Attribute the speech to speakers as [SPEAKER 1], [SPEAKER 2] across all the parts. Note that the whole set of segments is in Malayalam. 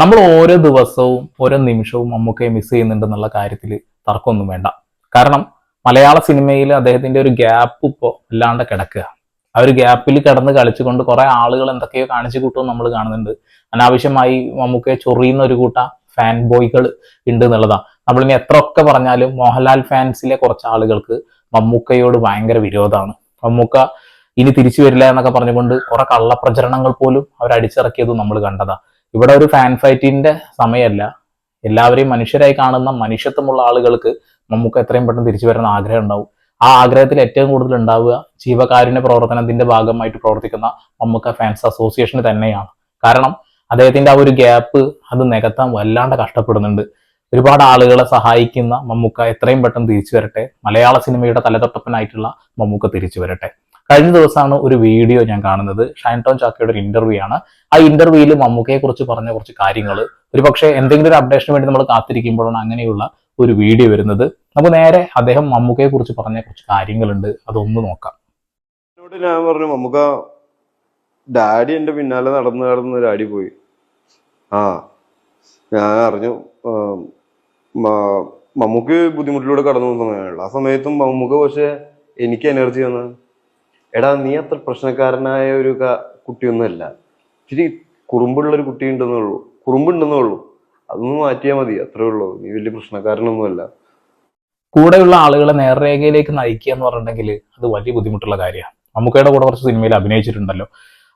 [SPEAKER 1] നമ്മൾ ഓരോ ദിവസവും ഓരോ നിമിഷവും മമ്മൂക്കയെ മിസ് ചെയ്യുന്നുണ്ടെന്നുള്ള കാര്യത്തിൽ തർക്കമൊന്നും വേണ്ട. കാരണം മലയാള സിനിമയിൽ അദ്ദേഹത്തിന്റെ ഒരു ഗ്യാപ്പ് ഇപ്പോൾ ഇല്ലാണ്ട് കിടക്കുക. ആ ഒരു ഗ്യാപ്പിൽ കിടന്ന് കളിച്ചുകൊണ്ട് കുറെ ആളുകൾ എന്തൊക്കെയോ കാണിച്ചു കൂട്ടും നമ്മൾ കാണുന്നുണ്ട്. അനാവശ്യമായി മമ്മൂക്കയെ ചൊറിയുന്ന ഒരു കൂട്ട ഫാൻ ബോയ്കൾ ഉണ്ട് എന്നുള്ളതാണ് നമ്മളിനി എത്ര ഒക്കെ പറഞ്ഞാലും മോഹൻലാൽ ഫാൻസിലെ കുറച്ച് ആളുകൾക്ക് മമ്മൂക്കയോട് ഭയങ്കര വിരോധമാണ്. മമ്മൂക്ക ഇനി തിരിച്ചു വരില്ല എന്നൊക്കെ പറഞ്ഞുകൊണ്ട് കുറെ കള്ളപ്രചരണങ്ങൾ പോലും അവർ അടിച്ചിറക്കിയതും നമ്മൾ കണ്ടതാ. ഇവിടെ ഒരു ഫാൻ ഫൈറ്റിന്റെ സമയമല്ല. എല്ലാവരെയും മനുഷ്യരായി കാണുന്ന മനുഷ്യത്വമുള്ള ആളുകൾക്ക് നമുക്ക് എത്രയും പെട്ടെന്ന് തിരിച്ചു വരുന്ന ആഗ്രഹം ഉണ്ടാവും. ആ ആഗ്രഹത്തിൽ ഏറ്റവും കൂടുതൽ ഉണ്ടാവുക ജീവകാരുണ്യ പ്രവർത്തനത്തിന്റെ ഭാഗമായിട്ട് പ്രവർത്തിക്കുന്ന മമ്മൂക്ക ഫാൻസ് അസോസിയേഷന് തന്നെയാണ്. കാരണം അദ്ദേഹത്തിന്റെ ആ ഒരു ഗ്യാപ്പ് അത് നികത്താൻ വല്ലാണ്ട് കഷ്ടപ്പെടുന്നുണ്ട്. ഒരുപാട് ആളുകളെ സഹായിക്കുന്ന മമ്മൂക്ക എത്രയും പെട്ടെന്ന് തിരിച്ചു വരട്ടെ. മലയാള സിനിമയുടെ തലതൊട്ടപ്പനായിട്ടുള്ള മമ്മൂക്ക തിരിച്ചു വരട്ടെ. കഴിഞ്ഞ ദിവസമാണ് ഒരു വീഡിയോ ഞാൻ കാണുന്നത്. ഷൈൻ ടോൺ ചാക്കയുടെ ഒരു ഇന്റർവ്യൂ ആണ്. ആ ഇന്റർവ്യൂവിൽ മമ്മൂക്കയെ കുറിച്ച് പറഞ്ഞ കുറച്ച് കാര്യങ്ങൾ ഒരു പക്ഷേ എന്തെങ്കിലും ഒരു അപ്ഡേഷന് വേണ്ടി നമ്മൾ കാത്തിരിക്കുമ്പോഴാണ് അങ്ങനെയുള്ള ഒരു വീഡിയോ വരുന്നത്. നമുക്ക് നേരെ അദ്ദേഹം മമ്മൂക്കയെ കുറിച്ച് പറഞ്ഞ കുറച്ച് കാര്യങ്ങളുണ്ട്. അതൊന്ന് നോക്കാം.
[SPEAKER 2] എന്നോട് ഞാൻ പറഞ്ഞു മമ്മൂക്ക ഡാഡി എന്റെ പിന്നാലെ നടന്നു നടന്ന് ഡാഡി പോയി. ആ ഞാൻ അറിഞ്ഞു. മമ്മൂക്ക് ബുദ്ധിമുട്ടിലൂടെ കടന്നു പോകുന്ന ആ സമയത്തും മമ്മൂക്ക പക്ഷെ എനിക്ക് എനർജി വന്ന എടാ നീ അത്ര പ്രശ്നക്കാരനായ ഒരു കുട്ടിയൊന്നുമല്ല. ഇച്ചിരി കുറുമ്പുള്ളൊരു കുട്ടി ഉണ്ടെന്നേ ഉള്ളൂ. കുറുമ്പുണ്ടെന്നേ ഉള്ളൂ. അതൊന്ന് മാറ്റിയാൽ മതി അത്രേ ഉള്ളൂ. നീ വലിയ പ്രശ്നക്കാരനൊന്നുമല്ല.
[SPEAKER 1] കൂടെയുള്ള ആളുകളെ നേർരേഖയിലേക്ക് നയിക്കുക എന്ന് പറഞ്ഞിട്ടുണ്ടെങ്കിൽ അത് വലിയ ബുദ്ധിമുട്ടുള്ള കാര്യമാണ്. മമ്മൂക്കയുടെ കൂടെ കുറച്ച് സിനിമയിൽ അഭിനയിച്ചിട്ടുണ്ടല്ലോ.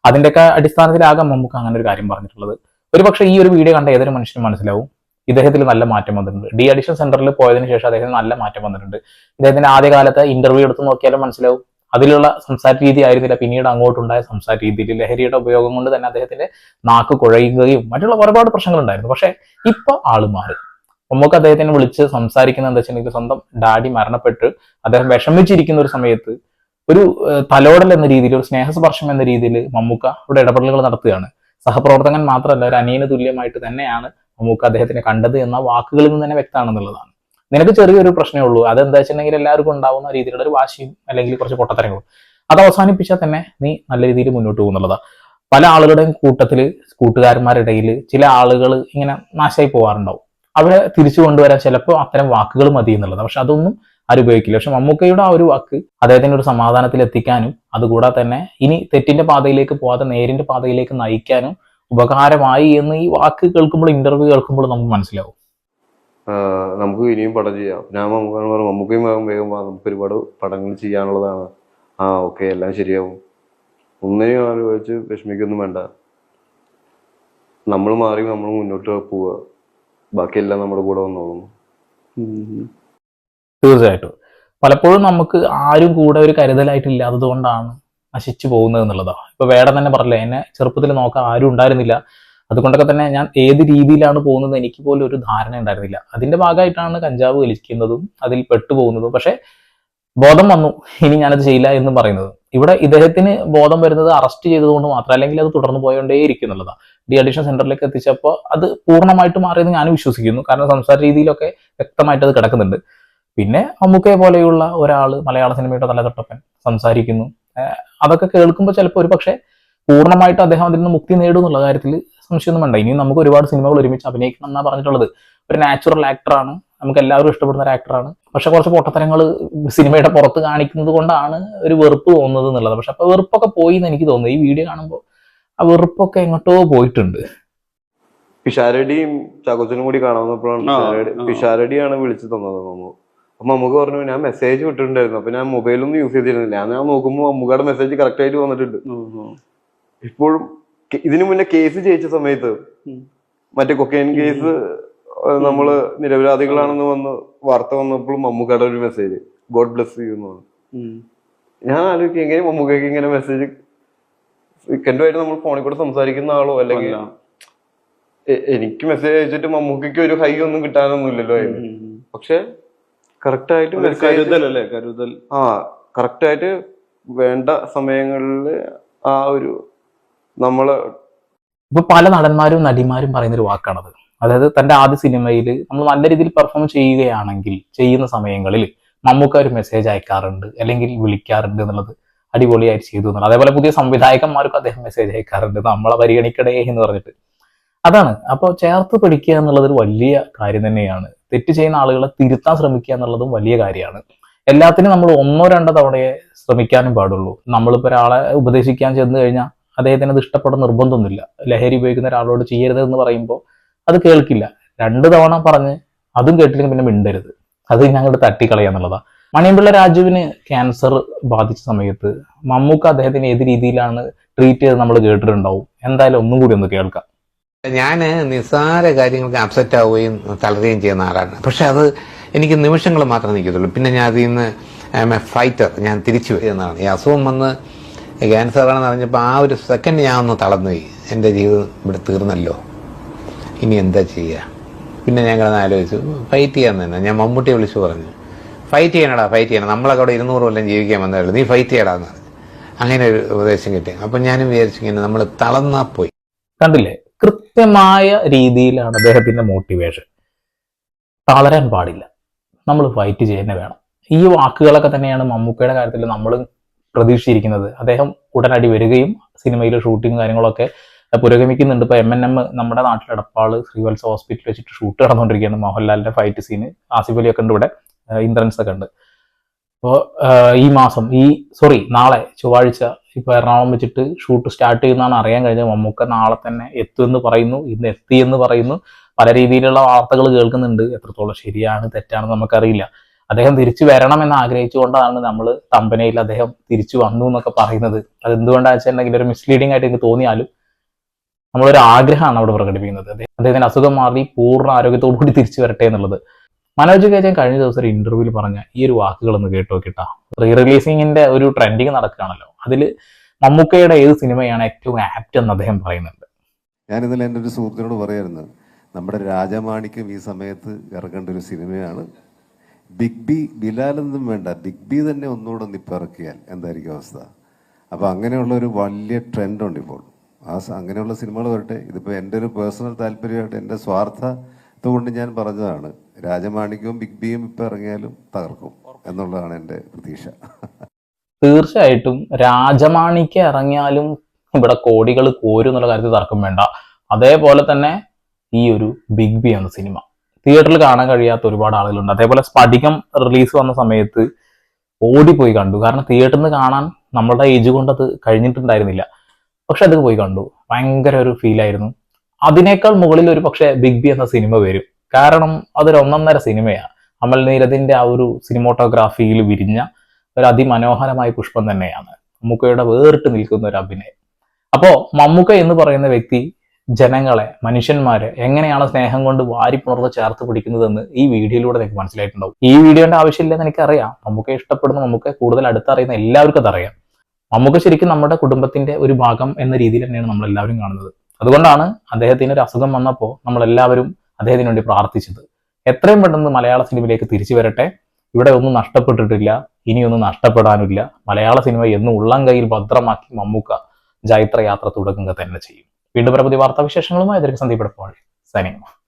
[SPEAKER 1] അതിന്റെയൊക്കെ അടിസ്ഥാനത്തിലാകാം മമ്മൂക്ക അങ്ങനെ ഒരു കാര്യം പറഞ്ഞിട്ടുള്ളത്. ഒരുപക്ഷെ ഈ ഒരു വീഡിയോ കണ്ട ഏതൊരു മനുഷ്യനും മനസ്സിലാവും. ഇദ്ദേഹത്തിൽ നല്ല മാറ്റം വന്നിട്ടുണ്ട്. ഡി അഡിഷൻ സെന്ററിൽ പോയതിനു ശേഷം അദ്ദേഹത്തിന് നല്ല മാറ്റം വന്നിട്ടുണ്ട്. ഇദ്ദേഹത്തിന്റെ ആദ്യകാലത്ത് ഇന്റർവ്യൂ എടുത്ത് നോക്കിയാലും മനസ്സിലാവും. അതിലുള്ള സംസാര രീതി ആയിരുന്നില്ല. പിന്നീട് അങ്ങോട്ടുണ്ടായ സംസാര രീതിയിൽ ലഹരിയുടെ ഉപയോഗം കൊണ്ട് തന്നെ അദ്ദേഹത്തിന്റെ നാക്ക് കുഴയുകയും മറ്റുള്ള ഒരുപാട് പ്രശ്നങ്ങളുണ്ടായിരുന്നു. പക്ഷെ ഇപ്പൊ ആൾ മാറി. മമ്മൂക്ക അദ്ദേഹത്തിനെ വിളിച്ച് സംസാരിക്കുന്നത് എന്താ വെച്ചിട്ടുണ്ടെങ്കിൽ സ്വന്തം ഡാഡി മരണപ്പെട്ട് അദ്ദേഹം വിഷമിച്ചിരിക്കുന്ന ഒരു സമയത്ത് ഒരു തലോടൽ എന്ന രീതിയിൽ ഒരു സ്നേഹസ്പർശം എന്ന രീതിയിൽ മമ്മൂക്ക ഇവിടെ ഇടപെടലുകൾ നടത്തുകയാണ്. സഹപ്രവർത്തകൻ മാത്രമല്ല ഒരു അനിയന് തുല്യമായിട്ട് തന്നെയാണ് മമ്മൂക്ക അദ്ദേഹത്തിനെ കണ്ടത് എന്ന വാക്കുകളിൽ നിന്ന് തന്നെ വ്യക്തമാണെന്നുള്ളതാണ്. നിനക്ക് ചെറിയൊരു പ്രശ്നമേ ഉള്ളൂ. അതെന്താ വെച്ചിട്ടുണ്ടെങ്കിൽ എല്ലാവർക്കും ഉണ്ടാവുന്ന രീതിയിലുള്ള ഒരു വാശിയും അല്ലെങ്കിൽ കുറച്ച് പൊട്ടത്തരങ്ങളും. അത് അവസാനിപ്പിച്ചാൽ തന്നെ നീ നല്ല രീതിയിൽ മുന്നോട്ട് പോകുന്നുള്ളതാ പല ആളുകളുടെയും കൂട്ടത്തിൽ കൂട്ടുകാരന്മാരിടയിൽ ചില ആളുകൾ ഇങ്ങനെ നാശമായി പോകാറുണ്ടാവും അവരെ തിരിച്ചു കൊണ്ടുവരാൻ ചിലപ്പോൾ അത്തരം വാക്കുകൾ മതി എന്നുള്ളത്. പക്ഷെ അതൊന്നും ആരും പക്ഷെ മമ്മൂക്കയുടെ ആ ഒരു വാക്ക് അദ്ദേഹത്തിന്റെ ഒരു സമാധാനത്തിൽ എത്തിക്കാനും അതുകൂടാതെ തന്നെ ഇനി തെറ്റിന്റെ പാതയിലേക്ക് പോകാതെ നേരിന്റെ പാതയിലേക്ക് നയിക്കാനും ഉപകാരമായി എന്ന് ഈ വാക്ക് കേൾക്കുമ്പോൾ ഇന്റർവ്യൂ കേൾക്കുമ്പോൾ നമുക്ക് മനസ്സിലാവും.
[SPEAKER 2] നമുക്ക് ഇനിയും പടം ചെയ്യാം. ഞാൻ മമ്മൂക്കാണ് പറഞ്ഞു മമ്മൂക്കയും വേഗം വേഗം വാ നമുക്ക് ഒരുപാട് പടങ്ങൾ ചെയ്യാനുള്ളതാണ്. ആ ഓക്കെ എല്ലാം ശരിയാവും. ഒന്നിനെയും ആലോചിച്ച് വിഷമിക്കൊന്നും വേണ്ട. നമ്മൾ മാറി നമ്മൾ മുന്നോട്ട് പോവുക. ബാക്കിയെല്ലാം നമ്മുടെ കൂടെ വന്നോളും.
[SPEAKER 1] തീർച്ചയായിട്ടും. പലപ്പോഴും നമുക്ക് ആരും കൂടെ ഒരു കരുതലായിട്ട് ഇല്ലാത്തത് കൊണ്ടാണ് നശിച്ചു പോകുന്നത് എന്നുള്ളതാണ് ഇപ്പൊ വേടം തന്നെ പറഞ്ഞില്ലേ എന്നെ ചെറുപ്പത്തിൽ നോക്കാൻ ആരും ഉണ്ടായിരുന്നില്ല. അതുകൊണ്ടൊക്കെ തന്നെ ഞാൻ ഏത് രീതിയിലാണ് പോകുന്നത് എനിക്ക് പോലും ഒരു ധാരണ ഉണ്ടായിരുന്നില്ല. അതിന്റെ ഭാഗമായിട്ടാണ് കഞ്ചാവ് വലിക്കുന്നതും അതിൽ പെട്ടുപോകുന്നതും. പക്ഷെ ബോധം വന്നു. ഇനി ഞാനത് ചെയ്യില്ല എന്ന് പറയുന്നത്. ഇവിടെ ഇദ്ദേഹത്തിന് ബോധം വരുന്നത് അറസ്റ്റ് ചെയ്തതുകൊണ്ട് മാത്രം അല്ലെങ്കിൽ അത് തുടർന്ന് പോയോണ്ടേയിരിക്കും എന്നുള്ളതാണ് ഡി അഡിഷൻ സെന്ററിലേക്ക് എത്തിച്ചപ്പോൾ അത് പൂർണമായിട്ട് മാറിയെന്ന് ഞാൻ വിശ്വസിക്കുന്നു. കാരണം സംസാര രീതിയിലൊക്കെ വ്യക്തമായിട്ട് അത് കിടക്കുന്നുണ്ട്. പിന്നെ അമ്മുക്കെ പോലെയുള്ള ഒരാൾ മലയാള സിനിമയുടെ തലതൊട്ടപ്പൻ സംസാരിക്കുന്നു. അതൊക്കെ കേൾക്കുമ്പോൾ ചിലപ്പോൾ ഒരു പക്ഷേ പൂർണമായിട്ട് അദ്ദേഹം അതിൽ നിന്ന് മുക്തി നേടും എന്നുള്ള കാര്യത്തിൽ സംശയമൊന്നും വേണ്ട. ഇനിയും നമുക്ക് ഒരുപാട് സിനിമകൾ ഒരുമിച്ച് അഭിനയിക്കണം എന്നാണ് പറഞ്ഞിട്ടുള്ളത്. ഒരു നാച്ചുറൽ ആക്ടറാണ് നമുക്ക് എല്ലാവരും ഇഷ്ടപ്പെടുന്ന ഒരു ആക്ടറാണ് പക്ഷെ കുറച്ച് പൊട്ടത്തരങ്ങൾ സിനിമയുടെ പുറത്ത് കാണിക്കുന്നത് കൊണ്ടാണ് ഒരു വെറുപ്പ് തോന്നുന്നത് എന്നുള്ളത്. പക്ഷെ അപ്പൊ വെറുപ്പൊക്കെ പോയി എന്ന് എനിക്ക് തോന്നുന്നു. ഈ വീഡിയോ കാണുമ്പോൾ ആ വെറുപ്പൊക്കെ എങ്ങോട്ടോ പോയിട്ടുണ്ട്.
[SPEAKER 2] പിഷാരടിയും ചാക്കോച്ചനും കൂടി കാണാവുന്നപ്പോഴാണ്. പിഷാരടിയാണ് വിളിച്ചു തന്നത് മമ്മു അപ്പൊ നമുക്ക് പറഞ്ഞു ഞാൻ മെസ്സേജ് വിട്ടിട്ടുണ്ടായിരുന്നു. അപ്പൊ ഞാൻ മൊബൈലൊന്നും യൂസ് ചെയ്തിരുന്നില്ല. ഞാൻ നോക്കുമ്പോൾ മമ്മൂക്കയുടെ മെസ്സേജ് കറക്റ്റ് ആയിട്ട് വന്നിട്ടുണ്ട്. ഇപ്പോഴും ഇതിനു മുന്നേ കേസ് ജയിച്ച സമയത്ത് മറ്റേ കൊക്കൈൻ കേസ് നമ്മൾ നിരപരാധികളാണെന്ന് വന്ന് വാർത്ത വന്നപ്പോൾ മമ്മൂക്കയുടെ ഒരു മെസ്സേജ് ഗോഡ് ബ്ലെസ് യു എന്നാണ് ഞാൻ ആലോചിക്കും എങ്ങനെ മമ്മൂക്കയ്ക്ക് ഇങ്ങനെ മെസ്സേജ് സെക്കൻഡുമായിട്ട് നമ്മൾ ഫോണിൽ കൂടെ സംസാരിക്കുന്ന ആളോ? അല്ലെങ്കിൽ എനിക്ക് മെസ്സേജ് അയച്ചിട്ട് മമ്മൂക്കയ്ക്ക് ഒരു ഹൈ ഒന്നും കിട്ടാനൊന്നുമില്ലല്ലോ പക്ഷെ കറക്റ്റ് ആയിട്ട് മെസ്സേജ്
[SPEAKER 3] കരുതൽ അല്ലേ കരുതൽ.
[SPEAKER 2] ആ കറക്റ്റ് ആയിട്ട് വേണ്ട സമയങ്ങളിൽ ആ ഒരു നമ്മൾ
[SPEAKER 1] ഇപ്പൊ പല നടന്മാരും നടിമാരും പറയുന്ന ഒരു വാക്കാണത്. അതായത് തന്റെ ആദ്യ സിനിമയിൽ നമ്മൾ നല്ല രീതിയിൽ പെർഫോം ചെയ്യുകയാണെങ്കിൽ ചെയ്യുന്ന സമയങ്ങളിൽ മമ്മൂക്ക ഒരു മെസ്സേജ് അയക്കാറുണ്ട് അല്ലെങ്കിൽ വിളിക്കാറുണ്ട് എന്നുള്ളത് അടിപൊളിയായിട്ട് ചെയ്തു എന്നുള്ളത്. അതേപോലെ പുതിയ സംവിധായകന്മാർക്കും അദ്ദേഹം മെസ്സേജ് അയക്കാറുണ്ട്. നമ്മളെ പരിഗണിക്കണേ എന്ന് പറഞ്ഞിട്ട്. അതാണ്. അപ്പോൾ ചേർത്ത് പിടിക്കുക എന്നുള്ളത് ഒരു വലിയ കാര്യം തന്നെയാണ്. തെറ്റ് ചെയ്യുന്ന ആളുകളെ തിരുത്താൻ ശ്രമിക്കുക എന്നുള്ളതും വലിയ കാര്യമാണ്. എല്ലാത്തിനും നമ്മൾ ഒന്നോ രണ്ടോ തവണയെ ശ്രമിക്കാനും പാടുള്ളൂ. നമ്മളിപ്പോൾ ഒരാളെ ഉപദേശിക്കാൻ ചെന്ന് കഴിഞ്ഞാൽ അദ്ദേഹത്തിന് അത് ഇഷ്ടപ്പെടുന്ന നിർബന്ധമൊന്നുമില്ല. ലഹരി ഉപയോഗിക്കുന്ന ഒരാളോട് ചെയ്യരുത് എന്ന് പറയുമ്പോൾ അത് കേൾക്കില്ല. രണ്ട് തവണ പറഞ്ഞ് അതും കേട്ടില്ലെങ്കിൽ പിന്നെ മിണ്ടരുത്. അത് ഞങ്ങളുടെ എന്നുള്ളതാണ് മണിയമ്പിള്ള രാജുവിന് ക്യാൻസർ ബാധിച്ച സമയത്ത് മമ്മൂക്ക അദ്ദേഹത്തിന് ഏത് രീതിയിലാണ് ട്രീറ്റ് ചെയ്ത് നമ്മൾ കേട്ടിട്ടുണ്ടാവും. എന്തായാലും ഒന്നും കൂടി ഒന്ന് കേൾക്കാം.
[SPEAKER 3] ഞാൻ നിസ്സാര കാര്യങ്ങൾക്ക് അപ്സെറ്റ് ആവുകയും തളരുകയും ചെയ്യുന്ന ആളാണ്. പക്ഷെ അത് എനിക്ക് നിമിഷങ്ങൾ മാത്രമേ നിൽക്കത്തുള്ളൂ. പിന്നെ ഞാൻ അതിൽ നിന്ന് ഐ എം എ ഫൈറ്റർ ഞാൻ തിരിച്ചു വരുന്നതാണ്. ഈ അസുഖം വന്ന് ക്യാൻസർ ആണെന്ന് അറിഞ്ഞപ്പോൾ ആ ഒരു സെക്കൻഡ് ഞാൻ ഒന്ന് തളർന്നുപോയി എന്റെ ജീവിതം ഇവിടെ തീർന്നല്ലോ. ഇനി എന്താ ചെയ്യുക പിന്നെ ഞാൻ കിടന്ന് ആലോചിച്ചു. ഫൈറ്റ് ചെയ്യാൻ തന്നെ. ഞാൻ മമ്മൂട്ടിയെ വിളിച്ചു പറഞ്ഞു. ഫൈറ്റ് ചെയ്യണടാ ഫൈറ്റ് ചെയ്യണം. നമ്മളൊക്കെ അവിടെ ഇരുന്നൂറ് കൊല്ലം ജീവിക്കാൻ വന്നതല്ലോ നീ ഫൈറ്റ് ചെയ്യടാന്ന് പറഞ്ഞു. അങ്ങനെ ഒരു ഉപദേശം കിട്ടി. അപ്പം ഞാനും വിചാരിച്ചു ഇങ്ങനെ നമ്മൾ തളർന്നാ പോയി.
[SPEAKER 1] കണ്ടില്ലേ? കൃത്യമായ രീതിയിലാണ് അദ്ദേഹത്തിന്റെ മോട്ടിവേഷൻ തളരാൻ പാടില്ല. നമ്മൾ ഫൈറ്റ് ചെയ്യുന്നേ വേണം. ഈ വാക്കുകളൊക്കെ തന്നെയാണ് മമ്മൂക്കയുടെ കാര്യത്തിൽ നമ്മൾ പ്രതീക്ഷിച്ചിരിക്കുന്നത്. അദ്ദേഹം ഉടനടി വരികയും സിനിമയിലെ ഷൂട്ടിങ് കാര്യങ്ങളൊക്കെ പുരോഗമിക്കുന്നുണ്ട്. ഇപ്പൊ എം എൻ എം നമ്മുടെ നാട്ടിൽ എടപ്പാൾ ശ്രീവത്സ ഹോസ്പിറ്റലിൽ വെച്ചിട്ട് ഷൂട്ട് നടന്നുകൊണ്ടിരിക്കുകയാണ്. മോഹൻലാലിന്റെ ഫൈറ്റ് സീന് ആസിഫ് അലി ഒക്കെ ഉണ്ട് ഇവിടെ ഇന്ദ്രൻസ് ഒക്കെ ഉണ്ട്. അപ്പോൾ ഈ മാസം ഈ സോറി നാളെ ചൊവ്വാഴ്ച ഇപ്പൊ എറണാകുളം വെച്ചിട്ട് ഷൂട്ട് സ്റ്റാർട്ട് ചെയ്യുന്നതാണ് അറിയാൻ കഴിഞ്ഞത്. മമ്മൂക്ക നാളെ തന്നെ എത്തുമെന്ന് പറയുന്നു. ഇന്ന് എത്തിയെന്ന് പറയുന്നു. പല രീതിയിലുള്ള വാർത്തകൾ കേൾക്കുന്നുണ്ട്. എത്രത്തോളം ശരിയാണ് തെറ്റാണെന്ന് നമുക്കറിയില്ല. അദ്ദേഹം തിരിച്ചു വരണമെന്ന് ആഗ്രഹിച്ചുകൊണ്ടാണ് നമ്മൾ തമ്പനയിൽ അദ്ദേഹം തിരിച്ചു വന്നു എന്നൊക്കെ പറയുന്നത്. അത് എന്തുകൊണ്ടാണെന്ന് വെച്ചിട്ടുണ്ടെങ്കിൽ ഒരു മിസ്ലീഡിംഗ് ആയിട്ട് എനിക്ക് തോന്നിയാലും നമ്മളൊരു ആഗ്രഹമാണ് അവിടെ പ്രകടിപ്പിക്കുന്നത്. അദ്ദേഹം- അദ്ദേഹത്തിന് അസുഖം മാറി പൂർണ ആരോഗ്യത്തോടു കൂടി തിരിച്ചു വരട്ടെ എന്നുള്ളത്. മനോജ് കേജൻ കഴിഞ്ഞ ദിവസം ഒരു ഇന്റർവ്യൂവിൽ പറഞ്ഞ ഈ ഒരു വാക്കുകളൊന്ന് കേട്ടോ കേട്ടാ റീ റിലീസിങ്ങിന്റെ ഒരു ട്രെൻഡിങ് നടക്കുകയാണല്ലോ. അതിൽ മമ്മൂക്കയുടെ ഏത് സിനിമയാണ് ഏറ്റവും ആപ്റ്റ് എന്ന് അദ്ദേഹം പറയുന്നുണ്ട്.
[SPEAKER 4] ഞാൻ ഇന്നലെ എന്റെ ഒരു സുഹൃത്തിനോട് പറയായിരുന്നു നമ്മുടെ രാജമാണിക്യം ഈ സമയത്ത് ഇറങ്ങേണ്ട ഒരു സിനിമയാണ് ബിഗ് ബി ബിലാലൊന്നും വേണ്ട. ബിഗ് ബി തന്നെ ഒന്നുകൂടെ ഒന്ന് ഇപ്പം ഇറക്കിയാൽ എന്തായിരിക്കും അവസ്ഥ? അപ്പോൾ അങ്ങനെയുള്ള ഒരു വലിയ ട്രെൻഡുണ്ട് ഇപ്പോൾ. ആ അങ്ങനെയുള്ള സിനിമകൾ വരട്ടെ. ഇതിപ്പോൾ എന്റെ ഒരു പേഴ്സണൽ താല്പര്യമായിട്ട് എന്റെ സ്വാർത്ഥത്തുകൊണ്ട് ഞാൻ പറഞ്ഞതാണ്. രാജമാണിക്യവും ബിഗ് ബിയും ഇപ്പം ഇറങ്ങിയാലും തകർക്കും എന്നുള്ളതാണ് എന്റെ പ്രതീക്ഷ.
[SPEAKER 1] തീർച്ചയായിട്ടും രാജമാണിക്ക് ഇറങ്ങിയാലും ഇവിടെ കോടികൾ കോരും എന്നുള്ള കാര്യത്തിൽ തർക്കം വേണ്ട. അതേപോലെ തന്നെ ഈ ഒരു ബിഗ് ബി എന്ന സിനിമ. തിയേറ്ററിൽ കാണാൻ കഴിയാത്ത ഒരുപാട് ആളുകളുണ്ട്. അതേപോലെ സ്പടികം റിലീസ് വന്ന സമയത്ത് ഓടിപ്പോയി കണ്ടു. കാരണം തിയേറ്ററിൽ നിന്ന് കാണാൻ നമ്മളുടെ ഏജ് കൊണ്ട് അത് കഴിഞ്ഞിട്ടുണ്ടായിരുന്നില്ല. പക്ഷെ അത് പോയി കണ്ടു. ഭയങ്കര ഒരു ഫീലായിരുന്നു അതിനേക്കാൾ മുകളിൽ ഒരു പക്ഷേ ബിഗ് ബി എന്ന സിനിമ വരും. കാരണം അതൊരു ഒന്നൊന്നര സിനിമയാണ് അമൽ നീരദിന്റെ ആ ഒരു സിനിമോട്ടോഗ്രാഫിയിൽ വിരിഞ്ഞ ഒരു അതിമനോഹരമായ പുഷ്പം തന്നെയാണ്. മമ്മൂക്കയുടെ വേറിട്ട് നിൽക്കുന്ന ഒരു അഭിനയം. അപ്പോ മമ്മൂക്ക എന്ന് പറയുന്ന വ്യക്തി ജനങ്ങളെ മനുഷ്യന്മാരെ എങ്ങനെയാണ് സ്നേഹം കൊണ്ട് വാരിപ്പുണർന്ന് ചേർത്ത് പിടിക്കുന്നതെന്ന് ഈ വീഡിയോയിലൂടെ നിങ്ങൾക്ക് മനസ്സിലായിട്ടുണ്ടാവും. ഈ വീഡിയോന്റെ ആവശ്യമില്ലെന്ന് എനിക്കറിയാം. നമുക്ക് ഇഷ്ടപ്പെടുന്ന. നമുക്ക് കൂടുതൽ അടുത്തറിയുന്ന എല്ലാവർക്കും അതറിയാം. നമുക്ക് ശരിക്കും നമ്മുടെ കുടുംബത്തിന്റെ ഒരു ഭാഗം എന്ന രീതിയിൽ തന്നെയാണ് നമ്മൾ എല്ലാവരും കാണുന്നത്. അതുകൊണ്ടാണ് അദ്ദേഹത്തിന് ഒരു അസുഖം വന്നപ്പോൾ നമ്മൾ എല്ലാവരും അദ്ദേഹത്തിന് വേണ്ടി പ്രാർത്ഥിച്ചത്. എത്രയും പെട്ടെന്ന് മലയാള സിനിമയിലേക്ക് തിരിച്ചു വരട്ടെ. ഇവിടെ ഒന്നും നഷ്ടപ്പെട്ടിട്ടില്ല. ഇനിയൊന്നും നഷ്ടപ്പെടാനില്ല. മലയാള സിനിമ എന്നും ഉള്ളം കയ്യിൽ ഭദ്രമാക്കി മമ്മൂക്ക ജൈത്ര യാത്ര തുടങ്ങുക തന്നെ ചെയ്യും. വീണ്ടും പരപതി വാർത്താവിശേഷങ്ങളുമായി ഇതിലേക്ക് സന്ദീപ് സൈനിങ്